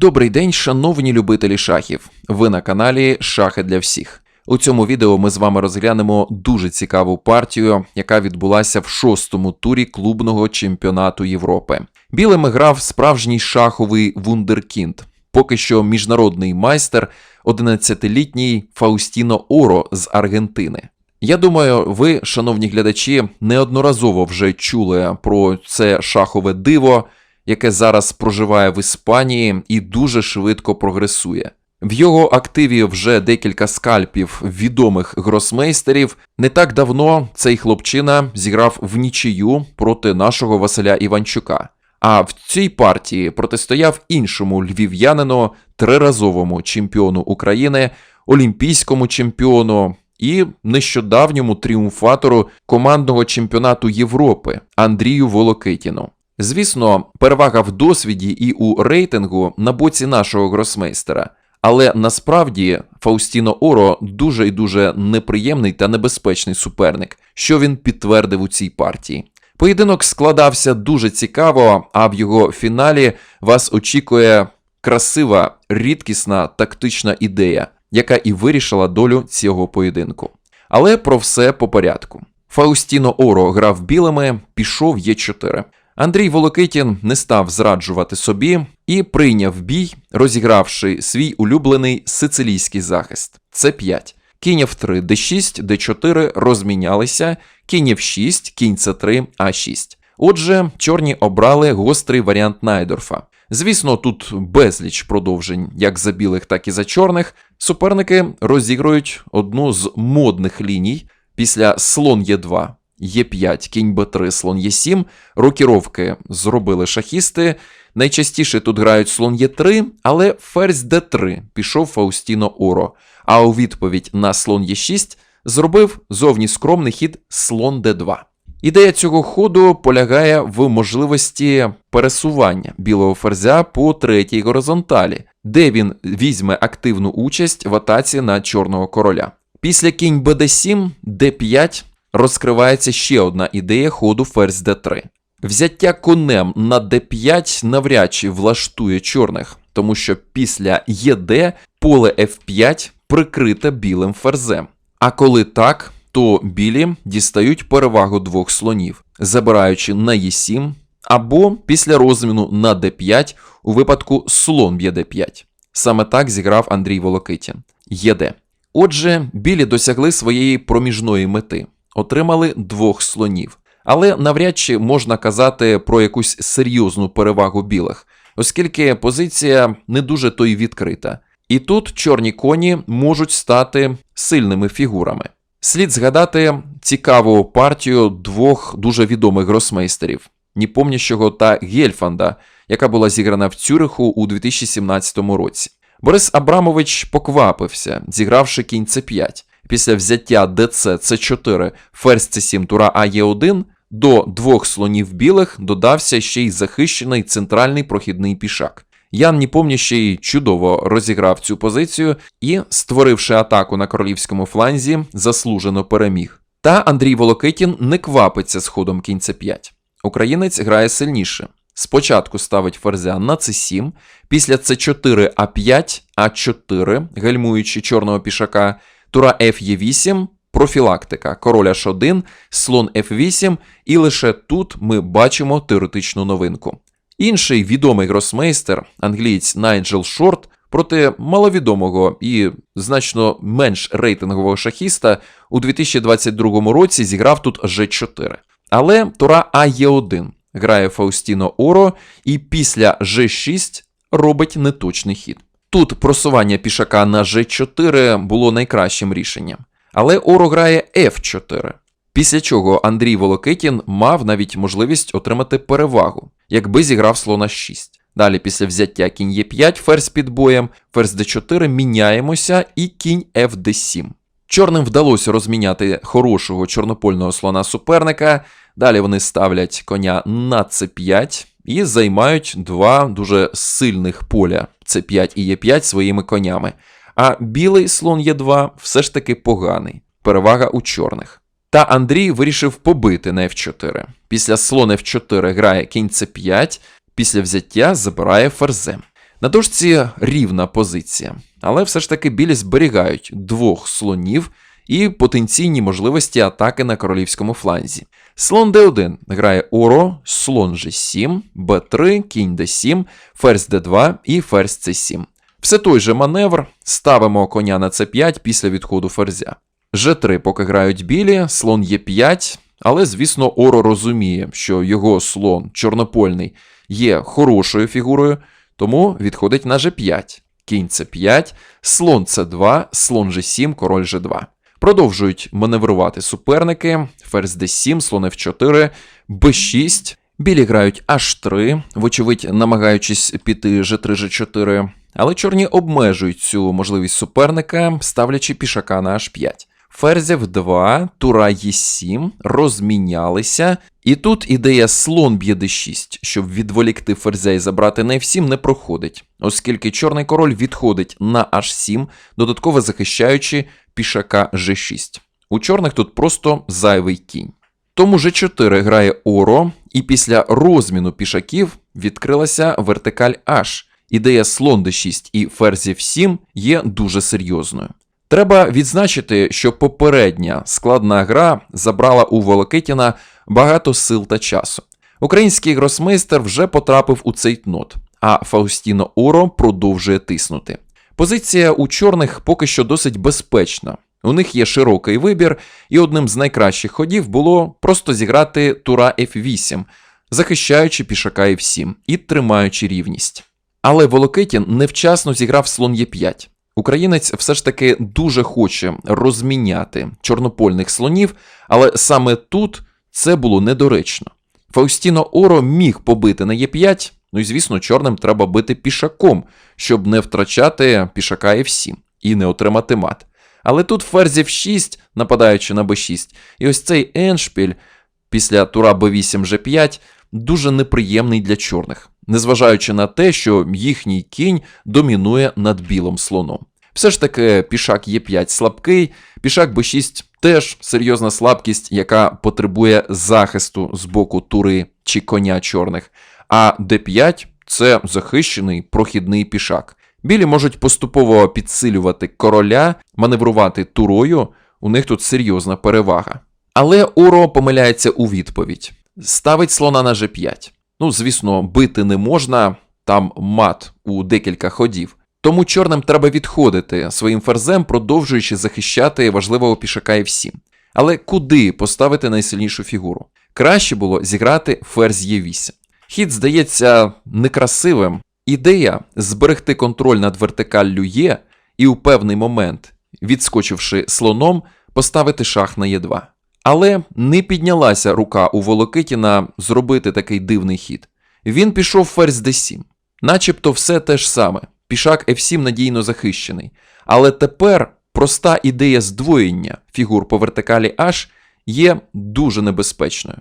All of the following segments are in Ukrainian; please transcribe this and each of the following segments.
Добрий день, шановні любителі шахів. Ви на каналі Шахи для всіх. У цьому відео ми з вами розглянемо дуже цікаву партію, яка відбулася в шостому турі клубного чемпіонату Європи. Білими грав справжній шаховий вундеркінд, поки що міжнародний майстер, 11-літній Фаустіно Оро з Аргентини. Я думаю, ви, шановні глядачі, неодноразово вже чули про це шахове диво, яке зараз проживає в Іспанії і дуже швидко прогресує. В його активі вже декілька скальпів відомих гросмейстерів. Не так давно цей хлопчина зіграв в нічию проти нашого Василя Іванчука. А в цій партії протистояв іншому львів'янину, триразовому чемпіону України, олімпійському чемпіону і нещодавньому тріумфатору командного чемпіонату Європи Андрію Волокитіну. Звісно, перевага в досвіді і у рейтингу на боці нашого гросмейстера. Але насправді Фаустіно Оро дуже і дуже неприємний та небезпечний суперник, що він підтвердив у цій партії. Поєдинок складався дуже цікаво, а в його фіналі вас очікує красива, рідкісна тактична ідея, яка і вирішила долю цього поєдинку. Але про все по порядку. Фаустіно Оро грав білими, пішов Є4. Андрій Волокитін не став зраджувати собі і прийняв бій, розігравши свій улюблений сицилійський захист. Це 5 Кінь F3, D6, D4 розмінялися, кінь F6, кінь C3, А6. Отже, чорні обрали гострий варіант Найдорфа. Звісно, тут безліч продовжень як за білих, так і за чорних. Суперники розігрують одну з модних ліній після слон Е2. Е5, кінь Б3, слон Е7. Рокіровки зробили шахісти. Найчастіше тут грають слон Е3, але ферзь Д3 пішов Фаустіно Оро. А у відповідь на слон Е6 зробив зовні скромний хід слон Д2. Ідея цього ходу полягає в можливості пересування білого ферзя по третій горизонталі, де він візьме активну участь в атаці на чорного короля. Після кінь БД7, Д5 розкривається ще одна ідея ходу ферзь d3. Взяття конем на d5 навряд чи влаштує чорних, тому що після ЄД поле F5 прикрите білим ферзем. А коли так, то білі дістають перевагу двох слонів, забираючи на Е7 або після розміну на d5 у випадку слон б'є d5. Саме так зіграв Андрій Волокитін. ЄД. Отже, білі досягли своєї проміжної мети отримали двох слонів. Але навряд чи можна казати про якусь серйозну перевагу білих, оскільки позиція не дуже то й відкрита. І тут чорні коні можуть стати сильними фігурами. Слід згадати цікаву партію двох дуже відомих гросмейстерів Ніпомнящого та Гельфанда, яка була зіграна в Цюриху у 2017 році. Борис Абрамович поквапився, зігравши кінь С5 після взяття ДЦ С4, ферзь С7, тура АЕ1 до двох слонів білих додався ще й захищений центральний прохідний пішак. Ян Ніпомнящий чудово розіграв цю позицію і, створивши атаку на королівському фланзі, заслужено переміг. Та Андрій Волокитін не квапиться з ходом кінь С5. Українець грає сильніше. Спочатку ставить ферзя на С7, після С4 А5, А4, гальмуючи чорного пішака, Тура F8, профілактика, король H1, слон F8, і лише тут ми бачимо теоретичну новинку. Інший відомий гросмейстер, англієць Найджел Шорт, проти маловідомого і значно менш рейтингового шахіста у 2022 році зіграв тут G4. Але Тура АЕ1 грає Фаустіно Оро і після G6 робить неточний хід. Тут просування пішака на G4 було найкращим рішенням. Але Оро грає F4. Після чого Андрій Волокитін мав навіть можливість отримати перевагу, якби зіграв слона 6. Далі, після взяття кінь Е5, ферзь під боєм, ферзь d4 міняємося і кінь FD7. Чорним вдалося розміняти хорошого чорнопольного слона суперника. Далі вони ставлять коня на c5 і займають два дуже сильних поля С5 і Е5 своїми конями. А білий слон Е2 все ж таки поганий. Перевага у чорних. Та Андрій вирішив побити на F4. Після слон F4 грає кінь С5, після взяття забирає ферзем. На дошці рівна позиція, але все ж таки білі зберігають двох слонів і потенційні можливості атаки на королівському фланзі. Слон d1 грає Оро, слон g7, b3, кінь d7, ферзь d2 і ферзь c7. Все той же маневр, ставимо коня на c5 після відходу ферзя. G3 поки грають білі, слон Е5, але, звісно, Оро розуміє, що його слон чорнопольний є хорошою фігурою, тому відходить на G5. Кінь c5, слон c2, слон g7, король g2. Продовжують маневрувати суперники, ферзь d7, слон f4, b6. Білі грають h3, вочевидь, намагаючись піти g3, g4, але чорні обмежують цю можливість суперника, ставлячи пішака на h5. Ферзів 2, тура Е7, розмінялися. І тут ідея слон б'є d6, щоб відволікти ферзя і забрати на f7, не проходить, оскільки чорний король відходить на h7, додатково захищаючи пішака g6. У чорних тут просто зайвий кінь. Тому g4 грає Оро, і після розміну пішаків відкрилася вертикаль H. Ідея слон d6 і ферзів 7 є дуже серйозною. Треба відзначити, що попередня складна гра забрала у Волокитіна багато сил та часу. Український гросмейстер вже потрапив у цей нот, а Фаустіно Оро продовжує тиснути. Позиція у чорних поки що досить безпечна. У них є широкий вибір, і одним з найкращих ходів було просто зіграти тура F8, захищаючи пішака F7 і тримаючи рівність. Але Волокитін невчасно зіграв слон Е5. Українець все ж таки дуже хоче розміняти чорнопольних слонів, але саме тут це було недоречно. Фаустіно Оро міг побити на Е5, ну і звісно, чорним треба бити пішаком, щоб не втрачати пішака F7 і не отримати мат. Але тут ферзь F6, нападаючи на b6, і ось цей еншпіль після тура b8 g5 дуже неприємний для чорних, незважаючи на те, що їхній кінь домінує над білим слоном. Все ж таки, пішак Е5 слабкий, пішак Б6 теж серйозна слабкість, яка потребує захисту з боку тури чи коня чорних. А Д5 це захищений прохідний пішак. Білі можуть поступово підсилювати короля, маневрувати турою, у них тут серйозна перевага. Але Оро помиляється у відповідь: ставить слона на G5. Ну, звісно, бити не можна, там мат у декілька ходів. Тому чорним треба відходити своїм ферзем, продовжуючи захищати важливого пішака F7. Але куди поставити найсильнішу фігуру? Краще було зіграти ферзь Е8. Хід здається некрасивим. Ідея зберегти контроль над вертикаллю Є і у певний момент, відскочивши слоном, поставити шах на Е2. Але не піднялася рука у Волокитіна зробити такий дивний хід. Він пішов ферзь d7. Начебто все те ж саме. Пішак F7 надійно захищений. Але тепер проста ідея здвоєння фігур по вертикалі H є дуже небезпечною.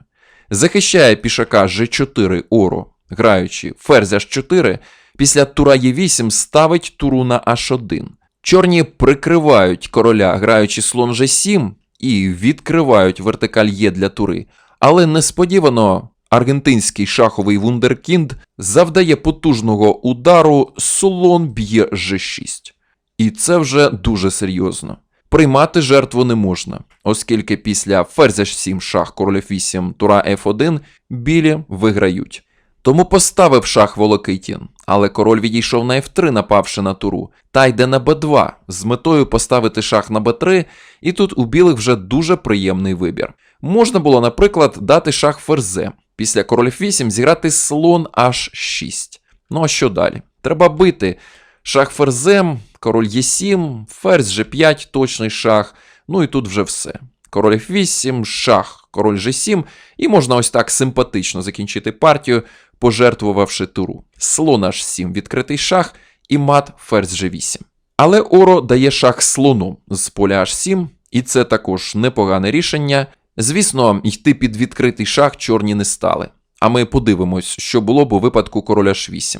Захищає пішака G4 Оро, граючи ферзь H4, після тура Е8 ставить туру на H1. Чорні прикривають короля, граючи слон G7, і відкривають вертикаль Є для тури. Але несподівано аргентинський шаховий вундеркінд завдає потужного удару слон б'є G6. І це вже дуже серйозно. Приймати жертву не можна, оскільки після ферзя 7 шах король F8 тура F1 білі виграють. Тому поставив шах Волокитін, але король відійшов на F3, напавши на туру, та йде на b2 з метою поставити шах на b3, і тут у білих вже дуже приємний вибір. Можна було, наприклад, дати шах ферзе, після король F8 зіграти слон H6. Ну а що далі? Треба бити. Шах ферзем, король Е7, ферзь G5, точний шах, ну і тут вже все. Король F8, шах, король G7, і можна ось так симпатично закінчити партію, пожертвувавши туру. Слон H7, відкритий шах і мат ферзь G8. Але Оро дає шах слону з поля H7, і це також непогане рішення. Звісно, йти під відкритий шах чорні не стали. А ми подивимось, що було б у випадку короля H8.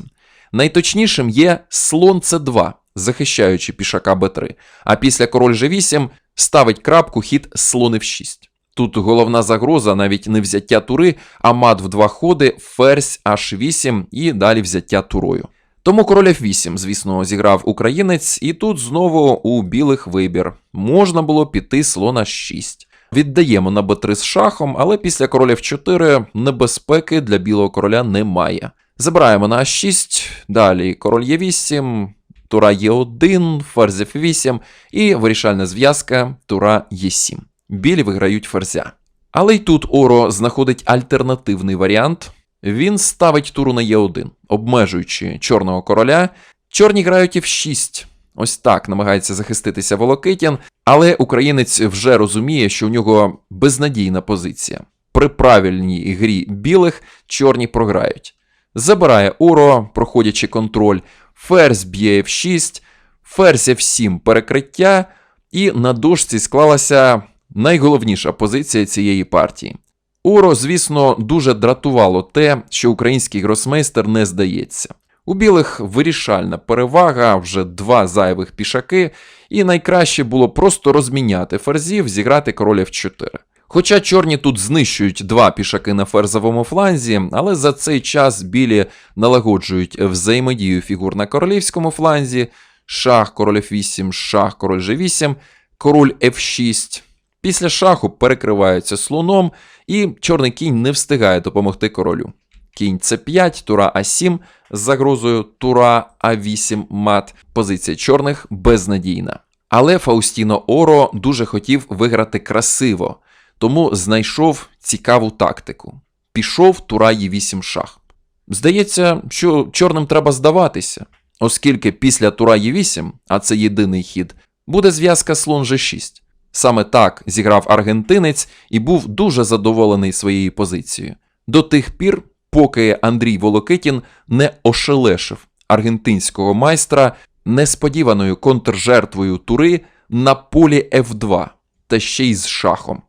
Найточнішим є слон С2, захищаючи пішака Б3, а після король G8 ставить крапку хід слон F6. Тут головна загроза навіть не взяття тури, а мат в два ходи, ферзь H8 і далі взяття турою. Тому король F8, звісно, зіграв українець, і тут знову у білих вибір. Можна було піти слона 6. Віддаємо на b3 з шахом, але після короля F4 небезпеки для білого короля немає. Забираємо на А6, далі король Е8, тура Е1, ферзь F8 і вирішальна зв'язка тура Е7. Білі виграють ферзя. Але й тут Оро знаходить альтернативний варіант. Він ставить туру на Е1, обмежуючи чорного короля. Чорні грають F6. Ось так намагається захиститися Волокитін, але українець вже розуміє, що у нього безнадійна позиція. При правильній грі білих чорні програють. Забирає Оро, проходячи контроль, ферзь б'є F6, ферзь F7 перекриття, і на дошці склалася найголовніша позиція цієї партії. Оро, звісно, дуже дратувало те, що український гросмейстер не здається. У білих вирішальна перевага, вже два зайвих пішаки, і найкраще було просто розміняти ферзів, зіграти король F4. Хоча чорні тут знищують два пішаки на ферзовому фланзі, але за цей час білі налагоджують взаємодію фігур на королівському фланзі, шах король F8, шах король G8, король F6. Після шаху перекриваються слоном, і чорний кінь не встигає допомогти королю. Кінь С5, тура А7 з загрозою тура А8 мат. Позиція чорних безнадійна. Але Фаустіно Оро дуже хотів виграти красиво, тому знайшов цікаву тактику. Пішов тура Е8 шах. Здається, що чорним треба здаватися, оскільки після тура Е8, а це єдиний хід, буде зв'язка слон G6. Саме так зіграв аргентинець і був дуже задоволений своєю позицією. До тих пір, поки Андрій Волокитін не ошелешив аргентинського майстра несподіваною контржертвою тури на полі F2 та ще й з шахом.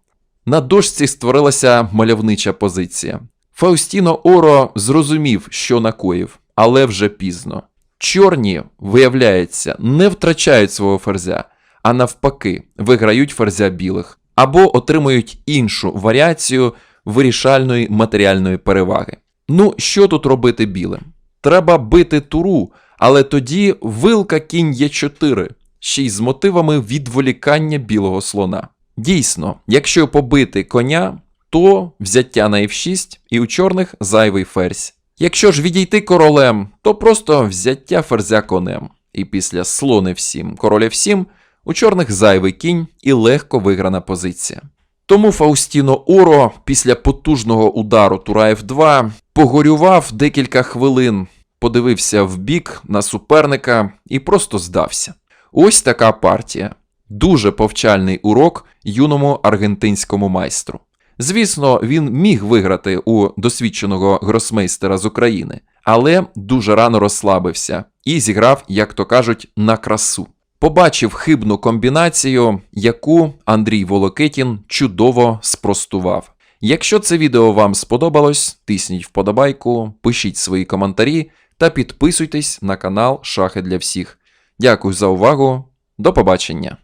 На дошці створилася мальовнича позиція. Фаустіно Оро зрозумів, що накоїв, але вже пізно. Чорні, виявляється, не втрачають свого ферзя, а навпаки, виграють ферзя білих або отримують іншу варіацію вирішальної матеріальної переваги. Ну, що тут робити білим? Треба бити туру, але тоді вилка кінь Е4, ще й з мотивами відволікання білого слона. Дійсно, якщо побити коня, то взяття на F6 і у чорних зайвий ферзь. Якщо ж відійти королем, то просто взяття ферзя конем. І після слон F7, король F7 у чорних зайвий кінь і легко виграна позиція. Тому Фаустіно Оро після потужного удару тура F2 погорював декілька хвилин, подивився в бік на суперника і просто здався. Ось така партія. Дуже повчальний урок юному аргентинському майстру. Звісно, він міг виграти у досвідченого гросмейстера з України, але дуже рано розслабився і зіграв, як то кажуть, на красу. Побачив хибну комбінацію, яку Андрій Волокитін чудово спростував. Якщо це відео вам сподобалось, тисніть вподобайку, пишіть свої коментарі та підписуйтесь на канал Шахи для всіх. Дякую за увагу. До побачення!